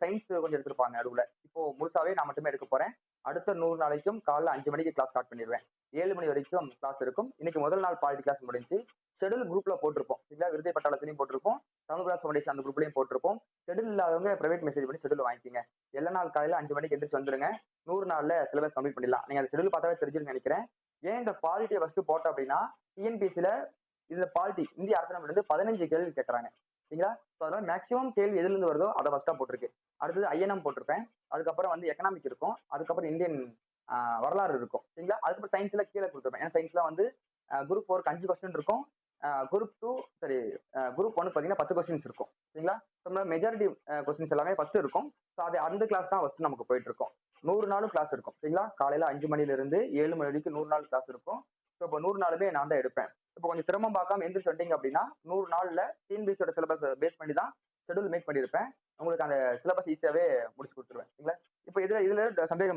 Science கொஞ்சம் எடுத்திருப்பாங்க நடுவில். இப்போ முழுசாவே நான் மட்டுமே எடுக்க போறேன். அடுத்த நூறு நாளைக்கும் காலைல அஞ்சு மணிக்கு கிளாஸ் ஸ்டார்ட் பண்ணிடுவேன். ஏழு மணி வரைக்கும் கிளாஸ் இருக்கும். இன்னைக்கு முதல் நாள் பாலிட்டி கிளாஸ் முடிஞ்சு ஷெடியூல் குரூப்ல போட்டிருப்போம். சரிங்களா விருதை பட்டாளத்திலையும் போட்டிருப்போம். தமிழ் கிளாஸ் ஃபவுண்டேஷன் அந்த குரூப்லையும் போட்டிருப்போம். ஷெடியூல் இல்லாதவங்க பிரைவேட் மெசேஜ் பண்ணி ஷெடியூல் வாங்கிக்கங்க. எல்லா நாள் காலையில அஞ்சு மணிக்கு எந்திரிச்சு வந்துருங்க. நூறு நாள்ல சிலபஸ் கம்ப்ளீட் பண்ணிடலாம். நீங்க அந்த ஷெடியூல் பார்த்தாவே தெரிஞ்சுன்னு நினைக்கிறேன். ஏன் இந்த பாலிட்டியை ஃபர்ஸ்ட் போட்டோம் அப்படின்னா டிஎன்பிசியில இந்த பாலிட்டி இந்திய அரசியலமைப்புல வந்து பதினஞ்சு கேள்வி கேட்கறாங்க சரிங்களா? ஸோ அதனால மேக்ஸிமம் கேள்வி எதுலேருந்து வருதோ அதை ஃபஸ்ட்டாக போட்டிருக்கு. அடுத்தது ஐஎன்எம் போட்டிருப்பேன். அதுக்கப்புறம் வந்து எக்கனாமிக் இருக்கும். அதுக்கப்புறம் இந்தியன் வரலாறு இருக்கும். சரிங்களா? அதுக்கப்புறம் சயின்ஸில் கீழே கொடுத்துருப்பேன். ஏன்னா சயின்ஸில் வந்து குரூப் ஃபோருக்கு அஞ்சு கொஸ்டின் இருக்கும். குரூப் டூ சரி குரூப் ஒன்று பார்த்தீங்கன்னா பத்து கொஸ்டின்ஸ் இருக்கும். சரிங்களா? நம்ம மெஜாரிட்டி கொஸ்டின்ஸ் எல்லாமே ஃபஸ்ட்டு இருக்கும். ஸோ அது அந்த கிளாஸ் தான் ஃபஸ்ட்டு நமக்கு போயிட்டு இருக்கும். நூறு நாளும் கிளாஸ் இருக்கும். சரிங்களா? காலையில் அஞ்சு மணிலேருந்து ஏழு மணி வரைக்கும் நூறு நாள் கிளாஸ் இருக்கும். ஸோ இப்போ நூறு நாளுமே நான் தான் எடுப்பேன். இப்போ கொஞ்சம் சிரமம் பார்க்காம எந்திரிச்சு வந்துட்டீங்க அப்படின்னா நூறு நாள்ல டிஎன்பிசியோட சிலபஸ் பேஸ் பண்ணி தான் ஷெடியூல் மேக் பண்ணியிருப்பேன். உங்களுக்கு அந்த சிலபஸ் ஈஸியாவே முடிச்சு கொடுத்துருவேன். சரிங்களா? இப்போ இதுல இதுல சந்தேகம்